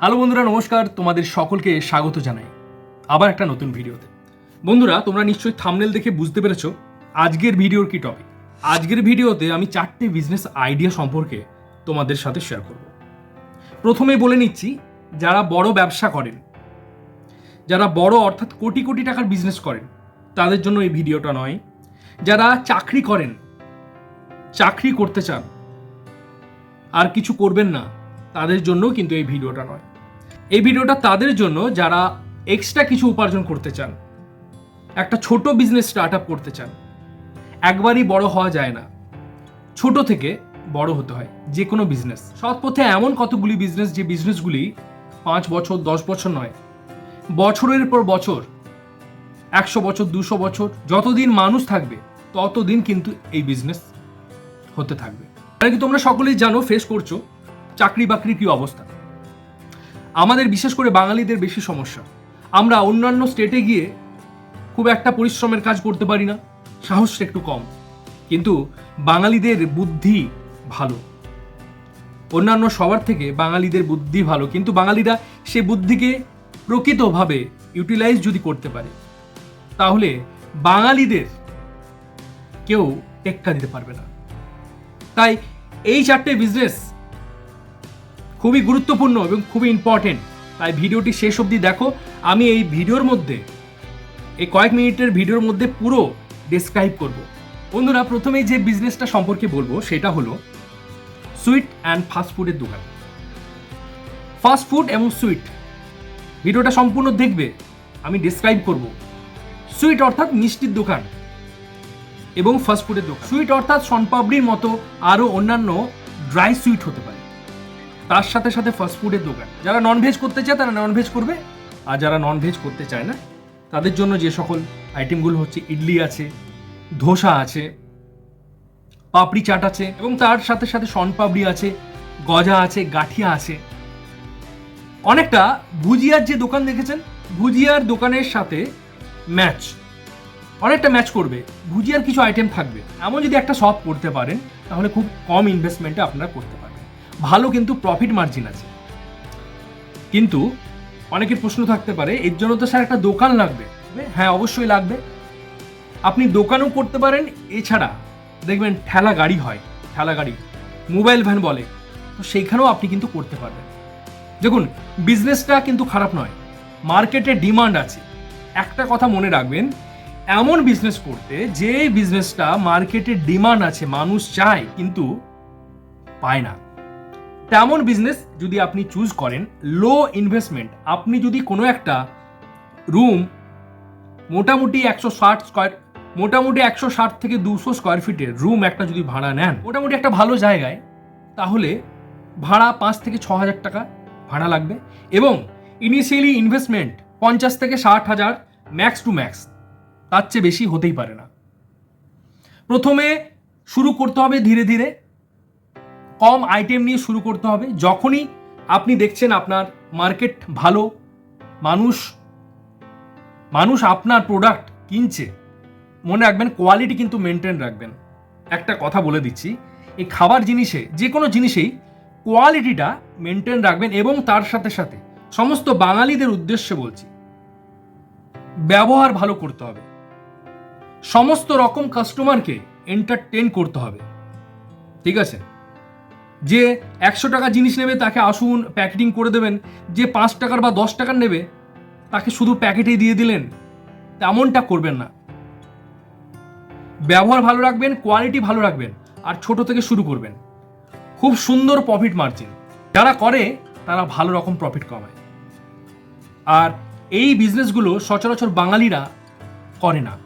Hello বন্ধুরা, নমস্কার। তোমাদের সকলকে স্বাগত জানাই। আবার একটা নতুন ভিডিওতে। বন্ধুরা, তোমরা নিশ্চয়ই থামনেল দেখে বুঝতে পেরেছ আজকের ভিডিওর কি টপিক আজকের ভিডিওতে আমি চারটে বিজনেস আইডিয়া সম্পর্কে তোমাদের সাথে শেয়ার করব। প্রথমে বলে নিচ্ছি, যারা বড় ব্যবসা করেন, যারা বড় অর্থাৎ কোটি কোটি টাকার বিজনেস করেন, তাদের জন্য এই ভিডিওটা নয়। যারা চাকরি করেন, চাকরি করতে চান, আর কিছু করবেন না তাদের জন্য কিন্তু এই ভিডিওটা নয়। এই ভিডিওটা তাদের জন্য যারা এক্সট্রা কিছু উপার্জন করতে চান, একটা ছোট বিজনেস স্টার্ট আপ করতে চান, একবারই বড় হওয়া যায় না। ছোট থেকে বড় হতে হয় যে কোনো বিজনেস সৎ পথে এমন কতগুলি বিজনেস যে বিজনেসগুলি পাঁচ বছর, দশ বছর নয়। বছরের পর বছর, একশো বছর, দুশো বছর, যতদিন মানুষ থাকবে, ততদিন কিন্তু এই বিজনেস হতে থাকবে। আর কি তোমরা সকলেই জানো ফেস করছ? চাকরি বাকরির কি অবস্থা? আমাদের বিশেষ করে বাঙালিদের বেশি সমস্যা। আমরা অন্যান্য স্টেটে গিয়ে খুব একটা পরিশ্রমের কাজ করতে পারি না সাহসটা একটু কম। কিন্তু বাঙালিদের বুদ্ধি ভালো। অন্যান্য সবার থেকে বাঙালিদের বুদ্ধি ভালো, কিন্তু বাঙালিরা সে বুদ্ধিকে প্রকৃতভাবে ইউটিলাইজ যদি করতে পারে, তাহলে বাঙালিদের কেউ টেক্কা দিতে পারবে না। তাই এই চারটে বিজনেস খুবই গুরুত্বপূর্ণ এবং খুবই ইম্পর্টেন্ট তাই ভিডিওটি শেষ অবধি দেখো। আমি এই ভিডিওর মধ্যে, এই কয়েক মিনিটের ভিডিওর মধ্যে পুরো ডিসক্রাইব করব। বন্ধুরা, প্রথমেই যে বিজনেসটা সম্পর্কে বলব, সেটা হলো সুইট অ্যান্ড ফাস্ট ফুডের দোকান। ফাস্ট ফুড এবং সুইট ভিডিওটা সম্পূর্ণ দেখবে, আমি ডিসক্রাইব করব। সুইট অর্থাৎ মিষ্টির দোকান এবং ফাস্ট ফুডের দোকান। সুইট অর্থাৎ সনপাবড়ির মতো আরও অন্যান্য ড্রাই সুইট হতে পারে। তার সাথে সাথে ফাস্ট ফুডের দোকান। যারা ননভেজ করতে চায়, তারা ননভেজ করবে। আর যারা ননভেজ করতে চায় না, তাদের জন্য যে সকল আইটেমগুলো হচ্ছে, ইডলি আছে, ধোসা আছে, পাপড়ি চাট আছে, এবং তার সাথে সাথে শনপাপড়ি আছে, গজা আছে, গাঠিয়া আছে। অনেকটা ভুজিয়ার যে দোকান দেখেছেন, ভুজিয়ার দোকানের সাথে ম্যাচ অনেকটা ম্যাচ করবে। ভুজিয়ার কিছু আইটেম থাকবে। এমন যদি একটা শপ করতে পারেন, তাহলে খুব কম ইনভেস্টমেন্টে আপনারা করতে পারবেন। ভালো কিন্তু প্রফিট মার্জিন আছে। কিন্তু অনেকের প্রশ্ন থাকতে পারে, এর জন্য তো স্যার একটা দোকান লাগবে। হ্যাঁ অবশ্যই লাগবে। আপনি দোকানও করতে পারেন, এছাড়া দেখবেন ঠেলা গাড়ি হয়, ঠেলা গাড়ি মোবাইল ভ্যান বলে। তো সেইখানেও আপনি কিন্তু করতে পারবেন। দেখুন বিজনেসটা কিন্তু খারাপ নয় মার্কেটে ডিমান্ড আছে। একটা কথা মনে রাখবেন, এমন বিজনেস করতে যে বিজনেসটা মার্কেটে ডিমান্ড আছে, মানুষ চায়, কিন্তু পায় না। তেমন বিজনেস যদি আপনি চুজ করেন লো ইনভেস্টমেন্ট আপনি যদি কোনো একটা রুম মোটামুটি একশো ষাট স্কোয়ার মোটামুটি একশো ষাট থেকে দুশো স্কোয়ার ফিটের রুম একটা যদি ভাড়া নেন, মোটামুটি একটা ভালো জায়গায়, তাহলে ভাড়া পাঁচ থেকে ছ হাজার টাকা ভাড়া লাগবে এবং ইনিশিয়ালি ইনভেস্টমেন্ট পঞ্চাশ থেকে ষাট হাজার ম্যাক্স টু ম্যাক্স তার চেয়ে বেশি হতেই পারে না। প্রথমে শুরু করতে হবে ধীরে ধীরে। কম আইটেম নিয়ে শুরু করতে হবে। যখনই আপনি দেখছেন আপনার মার্কেট ভালো, মানুষ মানুষ আপনার প্রোডাক্ট কিনছে, মনে রাখবেন কোয়ালিটি কিন্তু মেনটেন রাখবেন। একটা কথা বলে দিচ্ছি, এই খাবার জিনিসে, যে কোনো জিনিসেই কোয়ালিটিটা মেনটেন রাখবেন এবং তার সাথে সাথে সমস্ত বাঙালিদের উদ্দেশ্যে বলছি, ব্যবহার ভালো করতে হবে। সমস্ত রকম কাস্টমারকে এন্টারটেন করতে হবে। ঠিক আছে? যে একশো টাকা জিনিস নেবে তাকে আসুন প্যাকেটিং করে দেবেন, যে পাঁচ টাকার বা দশ টাকার নেবে, তাকে শুধু প্যাকেটেই দিয়ে দিলেন, তেমনটা করবেন না। ব্যবহার ভালো রাখবেন কোয়ালিটি ভালো রাখবেন, আর ছোট থেকে শুরু করবেন। খুব সুন্দর প্রফিট মার্জিন যারা করে, তারা ভালো রকম প্রফিট কমায়। আর এই বিজনেসগুলো সচরাচর বাঙালিরা করে না।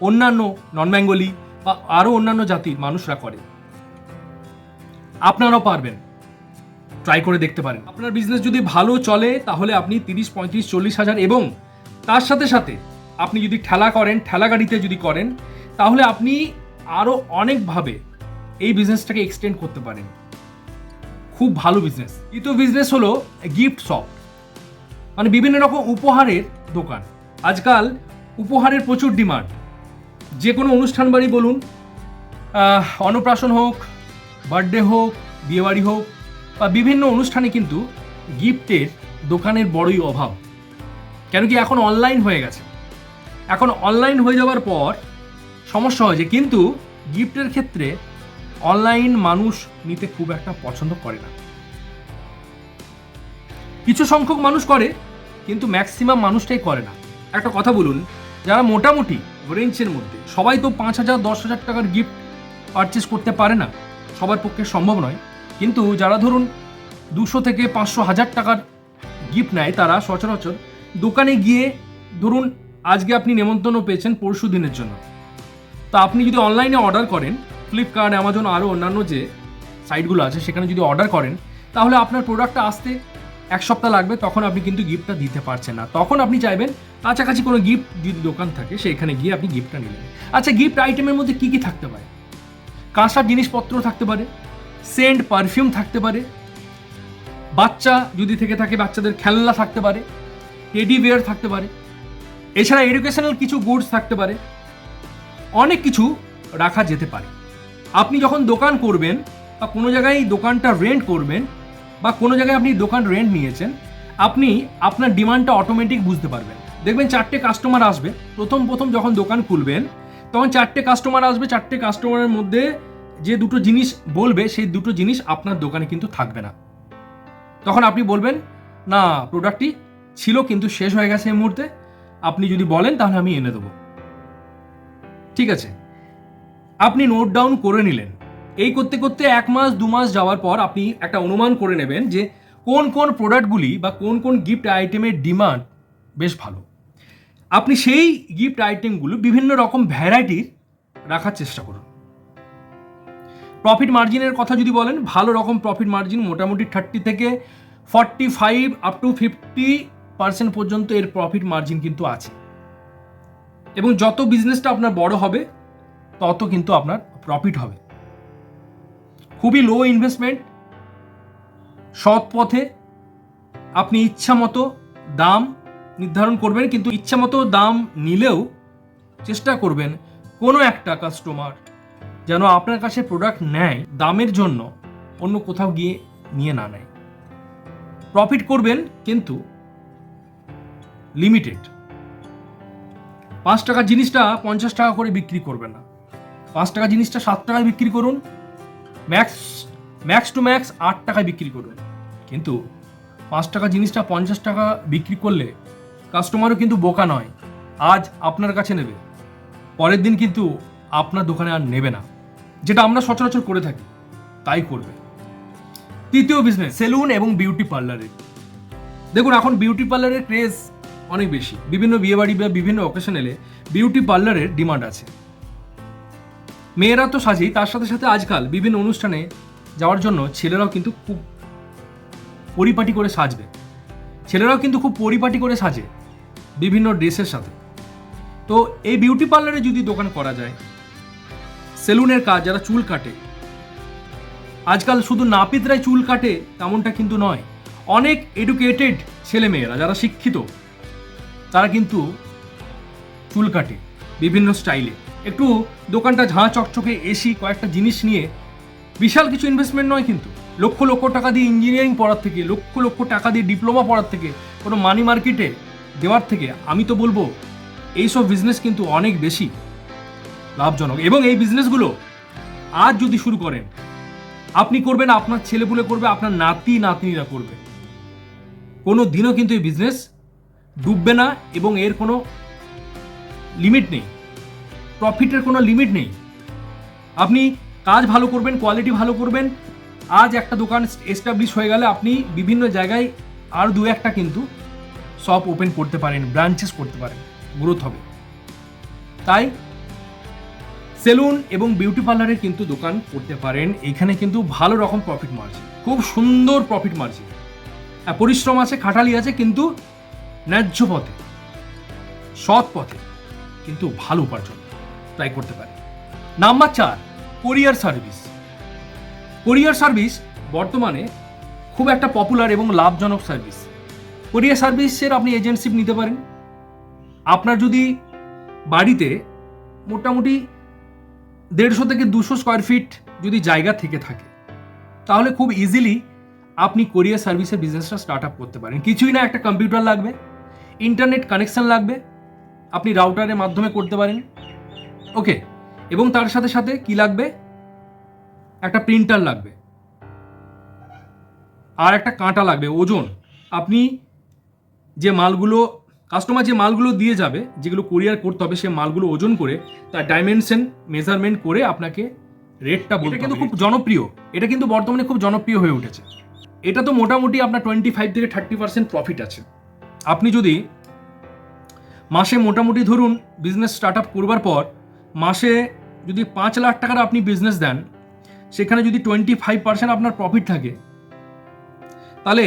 অন্যান্য নন বেঙ্গলি বা আরও অন্যান্য জাতির মানুষরা করে। আপনারাও পারবেন। ট্রাই করে দেখতে পারেন। আপনার বিজনেস যদি ভালো চলে, তাহলে আপনি তিরিশ, পঁয়ত্রিশ, চল্লিশ হাজার এবং তার সাথে সাথে আপনি যদি ঠেলা করেন, ঠেলা গাড়িতে যদি করেন, তাহলে আপনি আরও অনেকভাবে এই বিজনেসটাকে এক্সটেন্ড করতে পারেন। খুব ভালো বিজনেস দ্বিতীয় বিজনেস হলো গিফট শপ মানে বিভিন্ন রকম উপহারের দোকান। আজকাল উপহারের প্রচুর ডিমান্ড যে কোনো অনুষ্ঠান বাড়ি বলুন অন্নপ্রাশন হোক বার্থডে হোক, বিয়েবাড়ি হোক বা বিভিন্ন অনুষ্ঠানে কিন্তু গিফটের দোকানের বড়ই অভাব। কেন কি এখন অনলাইন হয়ে গেছে। এখন অনলাইন হয়ে যাওয়ার পর সমস্যা হয়েছে কিন্তু গিফটের ক্ষেত্রে অনলাইন মানুষ নিতে খুব একটা পছন্দ করে না। কিছু সংখ্যক মানুষ করে, কিন্তু ম্যাক্সিমাম মানুষটাই করে না। একটা কথা বলুন, যারা মোটামুটি রেঞ্জের মধ্যে, সবাই তো পাঁচ হাজার, দশ হাজার টাকার গিফট পারচেস করতে পারে না। সবার পক্ষে সম্ভব নয়। কিন্তু যারা ধরুন দুশো থেকে পাঁচশো হাজার টাকার গিফট নেয়, তারা সচরাচর দোকানে গিয়ে ধরুন আজকে আপনি নেমন্তন্ন পেয়েছেন পরশু দিনের জন্য। তা আপনি যদি অনলাইনে অর্ডার করেন ফ্লিপকার্ট অ্যামাজন আরও অন্যান্য যে সাইটগুলো আছে, সেখানে যদি অর্ডার করেন, তাহলে আপনার প্রোডাক্টটা আসতে এক সপ্তাহ লাগবে, তখন আপনি কিন্তু গিফটটা দিতে পারছেন না। তখন আপনি চাইবেন কাছাকাছি কোনো গিফট যদি দোকান থাকে, সেখানে গিয়ে আপনি গিফটটা নিলেন। আচ্ছা গিফট আইটেমের মধ্যে কী কী থাকতে পারে? কাঁসার জিনিসপত্র থাকতে পারে, সেন্ট পারফিউম থাকতে পারে, বাচ্চা যদি থেকে থাকে বাচ্চাদের খেলনা থাকতে পারে, টেডি বিয়ার থাকতে পারে, এছাড়া এডুকেশনাল কিছু গুডস থাকতে পারে, অনেক কিছু রাখা যেতে পারে। আপনি যখন দোকান করবেন বা কোনো জায়গায় দোকানটা রেন্ট করবেন বা কোনো জায়গায় আপনি দোকান রেন্ট নিয়েছেন, আপনি আপনার ডিমান্ডটা অটোমেটিক বুঝতে পারবেন। দেখবেন চারটে কাস্টমার আসবে, প্রথম প্রথম যখন দোকান খুলবেন তখন চারটে কাস্টমার আসবে, চারটে কাস্টমারের মধ্যে যে দুটো জিনিস বলবে, সেই দুটো জিনিস আপনার দোকানে কিন্তু থাকবে না। তখন আপনি বলবেন, না প্রোডাক্টটি ছিল কিন্তু শেষ হয়ে গেছে এই মুহূর্তে। আপনি যদি বলেন, তাহলে আমি এনে দেবো। ঠিক আছে? আপনি নোট ডাউন করে নিলেন। এই করতে করতে এক মাস, দু মাস যাওয়ার পর আপনি একটা অনুমান করে নেবেন যে কোন কোন প্রোডাক্টগুলি বা কোন কোন গিফট আইটেমের ডিমান্ড বেশ ভালো। আপনি সেই গিফট আইটেমগুলো বিভিন্ন রকম ভ্যারাইটির রাখার চেষ্টা করুন। প্রফিট মার্জিনের কথা যদি বলেন, ভালো রকম প্রফিট মার্জিন মোটামুটি থার্টি থেকে forty five up to fifty percent পর্যন্ত এর প্রফিট মার্জিন কিন্তু আছে। এবং যত বিজনেসটা আপনার বড় হবে, তত কিন্তু আপনার প্রফিট হবে। খুবই লো ইনভেস্টমেন্ট সৎ পথে, আপনি ইচ্ছা মতো দাম নির্ধারণ করবেন, কিন্তু ইচ্ছা মতো দাম নিলেও চেষ্টা করবেন কোনো একটা কাস্টমার যেন আপনার কাছে প্রোডাক্ট নেয় দামের জন্য, অন্য কোথাও গিয়ে নিয়ে না নেয়। প্রফিট করবেন, কিন্তু লিমিটেড পাঁচ টাকার জিনিসটা পঞ্চাশ টাকা করে বিক্রি করবেন না। পাঁচ টাকা জিনিসটা সাত টাকায় বিক্রি করুন ম্যাক্স ম্যাক্স টু ম্যাক্স আট টাকায় বিক্রি করুন। কিন্তু পাঁচ টাকা জিনিসটা পঞ্চাশ টাকা বিক্রি করলে কাস্টমারও কিন্তু বোকা নয়। আজ আপনার কাছে নেবে। পরের দিন কিন্তু আপনার দোকানে আর নেবে না। যেটা আমরা সচরাচর করে থাকি, তাই করবে। তৃতীয় বিজনেস সেলুন এবং বিউটি পার্লারের দেখুন, এখন বিউটি পার্লারের ক্রেজ অনেক বেশি। বিভিন্ন বিয়েবাড়ি বা বিভিন্ন অকেশনেলে বিউটি পার্লারের ডিমান্ড আছে। মেয়েরা তো সাজেই, তার সাথে সাথে আজকাল বিভিন্ন অনুষ্ঠানে যাওয়ার জন্য ছেলেরাও কিন্তু খুব পরিপাটি করে সাজবে। ছেলেরাও কিন্তু খুব পরিপাটি করে সাজে। বিভিন্ন ড্রেসের সাথে। তো এই বিউটি পার্লারে যদি দোকান করা যায়, সেলুনের কাজ যারা চুল কাটে, আজকাল শুধু নাপিতরাই চুল কাটে তেমনটা কিন্তু নয়। অনেক এডুকেটেড ছেলেমেয়েরা যারা শিক্ষিত, তারা কিন্তু চুল কাটে বিভিন্ন স্টাইলে। একটু দোকানটা ঝাঁ চকচকে এসি কয়েকটা জিনিস নিয়ে, বিশাল কিছু ইনভেস্টমেন্ট নয় কিন্তু। লক্ষ লক্ষ টাকা দিয়ে ইঞ্জিনিয়ারিং পড়ার থেকে, লক্ষ লক্ষ টাকা দিয়ে ডিপ্লোমা পড়ার থেকে, কোনো মানি মার্কেটে দেওয়ার থেকে আমি তো বলব, এইসব বিজনেস কিন্তু অনেক বেশি লাভজনক। এবং এই বিজনেসগুলো আজ যদি শুরু করেন, আপনি করবেন, আপনার ছেলেপুলে করবে, আপনার নাতি, নাতনিরা করবে। কোনো দিনও কিন্তু এই বিজনেস ডুববে না এবং এর কোনো লিমিট নেই। প্রফিটের কোনো লিমিট নেই। আপনি কাজ ভালো করবেন কোয়ালিটি ভালো করবেন, আজ একটা দোকান এস্টাবলিশ হয়ে গেলে আপনি বিভিন্ন জায়গায় আর দু একটা কিন্তু শপ ওপেন করতে পারেন, ব্রাঞ্চেস করতে পারেন, গ্রোথ হবে। তাই সেলুন এবং বিউটি পার্লারের কিন্তু দোকান করতে পারেন, এখানে কিন্তু ভালো রকম প্রফিট মার্জিন খুব সুন্দর প্রফিট মার্জিন হ্যাঁ পরিশ্রম আছে, খাটালি আছে, কিন্তু ন্যায্য পথে, সৎ পথে কিন্তু ভালো উপার্জন ট্রাই করতে পারে নাম্বার চার কোরিয়ার সার্ভিস কোরিয়ার সার্ভিস বর্তমানে খুব একটা পপুলার এবং লাভজনক সার্ভিস কোরিয়ার সার্ভিসের আপনি এজেন্টশিপ নিতে পারেন। আপনার যদি বাড়িতে মোটামুটি দেড়শো থেকে দুশো স্কোয়ার ফিট যদি জায়গা থেকে থাকে, তাহলে খুব ইজিলি আপনি কোরিয়া সার্ভিসের বিজনেসটা স্টার্ট আপ করতে পারেন। কিছুই না, একটা কম্পিউটার লাগবে ইন্টারনেট কানেকশন লাগবে, আপনি রাউটারের মাধ্যমে করতে পারেন। ওকে এবং তার সাথে সাথে কি লাগবে? একটা প্রিন্টার লাগবে। আর একটা কাঁটা লাগবে, ওজন। আপনি যে মালগুলো কাস্টমার যে মালগুলো দিয়ে যাবে যেগুলো কুরিয়ার করতে হবে সে মালগুলো ওজন করে তার ডাইমেনশন মেজারমেন্ট করে আপনাকে রেটটা বলতে কিন্তু খুব জনপ্রিয়। এটা কিন্তু বর্তমানে খুব জনপ্রিয় হয়ে উঠেছে। এটা তো মোটামুটি আপনার টোয়েন্টি ফাইভ থেকে থার্টি পার্সেন্ট প্রফিট আছে। আপনি যদি মাসে মোটামুটি ধরুন বিজনেস স্টার্ট আপ করবার পর মাসে যদি পাঁচ লাখ টাকার আপনি বিজনেস দেন সেখানে যদি টোয়েন্টি ফাইভ পার্সেন্ট আপনার প্রফিট থাকে তাহলে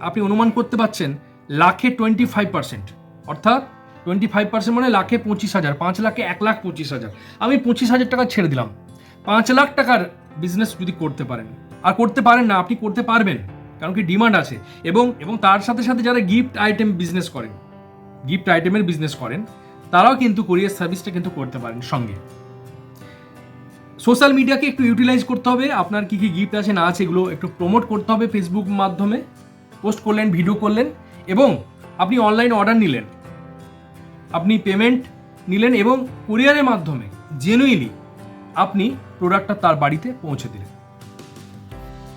আপনি অনুমান করতে পারছেন লাখে টোয়েন্টি ফাইভ পার্সেন্ট অর্থাৎ টোয়েন্টি ফাইভ পার্সেন্ট মানে লাখে পঁচিশ হাজার, পাঁচ লাখে এক লাখ পঁচিশ হাজার। আমি পঁচিশ হাজার টাকা ছেড়ে দিলাম। পাঁচ লাখ টাকার বিজনেস যদি করতে পারেন, আর করতে পারেন না, আপনি করতে পারবেন, কারণ কি ডিমান্ড আছে। এবং এবং তার সাথে সাথে যারা গিফট আইটেম বিজনেস করেন গিফট আইটেমের বিজনেস করেন, তারাও কিন্তু কোরিয়ার সার্ভিসটা কিন্তু করতে পারেন সঙ্গে। সোশ্যাল মিডিয়াকে একটু ইউটিলাইজ করতে হবে। আপনার কি কি গিফট আছে না আছে এগুলো একটু প্রমোট করতে হবে ফেসবুক মাধ্যমে। পোস্ট করলেন ভিডিও করলেন। এবং আপনি অনলাইন অর্ডার নিলেন। আপনি পেমেন্ট নিলেন এবং কুরিয়ারের মাধ্যমে জেনুইনলি আপনি প্রোডাক্টটা তার বাড়িতে পৌঁছে দিলেন।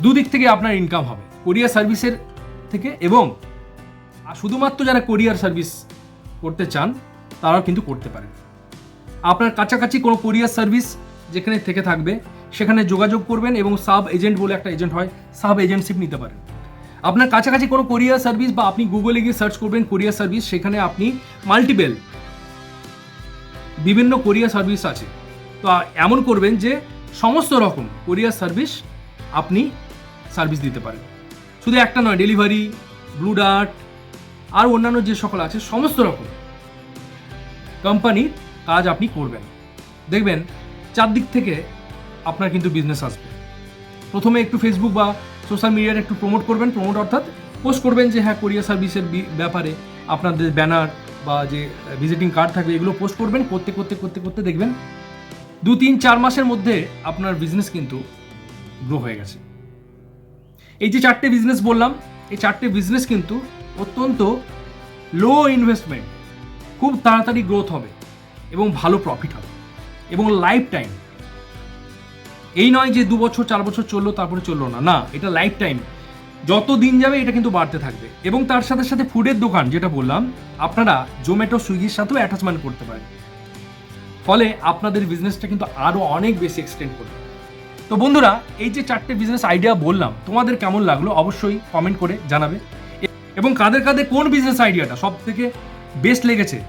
দুদিক থেকে আপনার ইনকাম হবে কোরিয়ার সার্ভিসের থেকে এবং শুধুমাত্র যারা কোরিয়ার সার্ভিস করতে চান, তারাও কিন্তু করতে পারেন। আপনার কাছাকাছি কোনো কোরিয়ার সার্ভিস যেখানে থেকে থাকবে, সেখানে যোগাযোগ করবেন এবং সাব এজেন্ট বলে একটা এজেন্ট হয় সাব এজেন্টশিপ নিতে পারেন। আপনার কাছাকাছি কোনো কোরিয়ার সার্ভিস বা আপনি গুগলে গিয়ে সার্চ করবেন কোরিয়ার সার্ভিস সেখানে আপনি মাল্টিপেল বিভিন্ন কোরিয়ার সার্ভিস আছে। তো এমন করবেন যে সমস্ত রকম কোরিয়ার সার্ভিস আপনি সার্ভিস দিতে পারেন। শুধু একটা নয় ডেলিভারি ব্লু ডার্ট আর অন্যান্য যে সকল আছে, সমস্ত রকম কোম্পানির কাজ আপনি করবেন। দেখবেন চারদিক থেকে আপনার কিন্তু বিজনেস আসবে। প্রথমে একটু ফেসবুক বা সোশ্যাল মিডিয়াতে একটু প্রমোট করবেন প্রমোট অর্থাৎ পোস্ট করবেন যে হ্যাঁ কোরিয়ার সার্ভিসের ব্যাপারে আপনাদের ব্যানার বা যে ভিজিটিং কার্ড থাকবে, এগুলো পোস্ট করবেন, করতে করতে করতে করতে দেখবেন দু, তিন, চার মাসের মধ্যে আপনার বিজনেস কিন্তু গ্রো হয়ে গেছে। এই যে চারটে বিজনেস বললাম, এই চারটে বিজনেস কিন্তু অত্যন্ত লো ইনভেস্টমেন্ট খুব তাড়াতাড়ি গ্রোথ হবে এবং ভালো প্রফিট হবে এবং লাইফ টাইম এই নয় যে দু বছর, চার বছর চলল, তারপরে চলল না। না, এটা লাইফ টাইম যত দিন যাবে, এটা কিন্তু বাড়তে থাকবে। এবং তার সাথে সাথে ফুডের দোকান, যেটা বললাম, আপনারা জোম্যাটো, সুইগির সাথেও অ্যাটাচমেন্ট করতে পারেন। ফলে আপনাদের বিজনেসটা কিন্তু আরও অনেক বেশি এক্সটেন্ড করবে। তো বন্ধুরা, এই যে চারটে বিজনেস আইডিয়া বললাম, তোমাদের কেমন লাগল অবশ্যই কমেন্ট করে জানাবে। এবং কাদের কাদের কোন বিজনেস আইডিয়াটা সব থেকে বেস্ট লেগেছে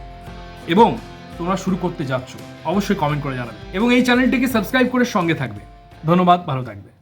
এবং তোমরা শুরু করতে যাচ্ছ, অবশ্যই কমেন্ট করে জানাবে। এবং এই চ্যানেলটিকে সাবস্ক্রাইব করে সঙ্গে থাকবে। ধন্যবাদ ভালো থাকবে